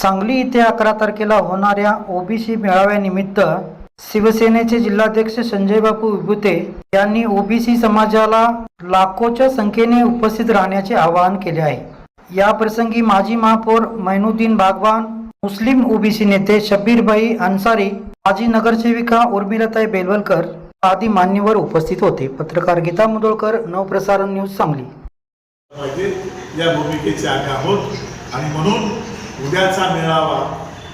सांगली इथे अकरा तारखेला होणाऱ्या ओबीसी मेळाव्यानिमित्त शिवसेनेचे जिल्हाध्यक्ष संजय बापू विभुते यांनी ओबीसी समाजाला लाखोच्या संख्येने उपस्थित राहण्याचे आवाहन केले आहे. या प्रसंगी माजी महापौर मैनुद्दीन बागवान मुस्लिम ओबीसी नेते शब्बीरभाई अन्सारी माजी नगरसेविका उर्मिलाताई बेलवलकर आदी मान्यवर उपस्थित होते. पत्रकार गीता मुदोळकर नवप्रसारण न्यूज सांगली. या भूमिकेचे आहोत आणि म्हणून उद्याचा मेळावा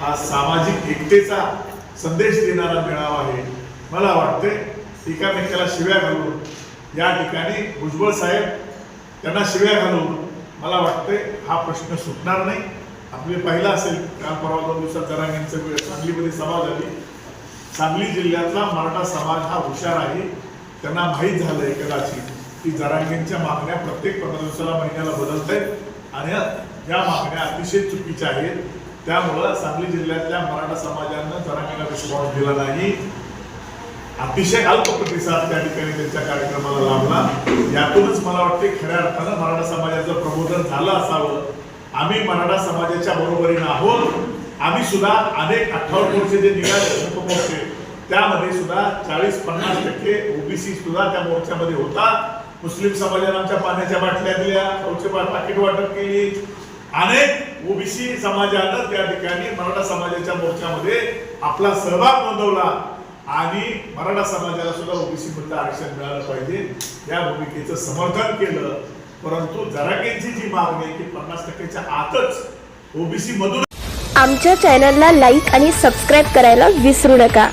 हा सामाजिक एकतेचा संदेश देणारा मेळावा आहे. मला वाटते एकामेकाला शिव्या घालून या ठिकाणी भुजबळ साहेब त्यांना शिव्या घालून मला वाटते हा प्रश्न सुटणार नाही. आपले पाहिलं असेल काल परवा दोन दिवसात जरांगींचं वेळ. सांगलीमध्ये सभा झाली. सांगली जिल्ह्यातला मराठा समाज हा हुशार आहे. त्यांना माहीत झालंय कदाचित की जरांगींच्या मागण्या प्रत्येक पंधरा दिवसाला महिन्याला बदलत आहेत आणि या मागण्या अतिशय चुकीच्या आहेत. त्यामुळं सांगली जिल्ह्यातल्या मराठा समाजानं जरांगीला रिस्पॉन्स दिला नाही. अतिशय अल्प प्रतिसाद त्या ठिकाणी त्यांच्या कार्यक्रमाला लाभला. यातूनच मला वाटते खऱ्या अर्थानं मराठा समाजाचं प्रबोधन झालं असावं. आम्ही मराठा समाजाच्या बरोबरीनं आहोत. आम्ही सुद्धा अनेक अठ्ठावन्न जे निघाले त्यामध्ये सुद्धा चाळीस पन्नास टक्के ओबीसी सुद्धा त्या मोर्चामध्ये होता. मुस्लिम समाजाने आमच्या पाण्याच्या बाटल्या दिल्या पाकिट वाटप केली. अनेक ओबीसी समाजानं त्या ठिकाणी मराठा समाजाच्या मोर्चामध्ये आपला सहभाग नोंदवला. आणि मराठा समाजाला सुद्धा ओबीसी मधलं आरक्षण मिळालं पाहिजे. या भूमिकेचं समर्थन केलं. परंतु जरागेंची जी मागणी आहे की पन्नास टक्क्याच्या आतच ओबीसी मधून आमच्या चॅनलला लाईक आणि सबस्क्राईब करायला विसरू नका.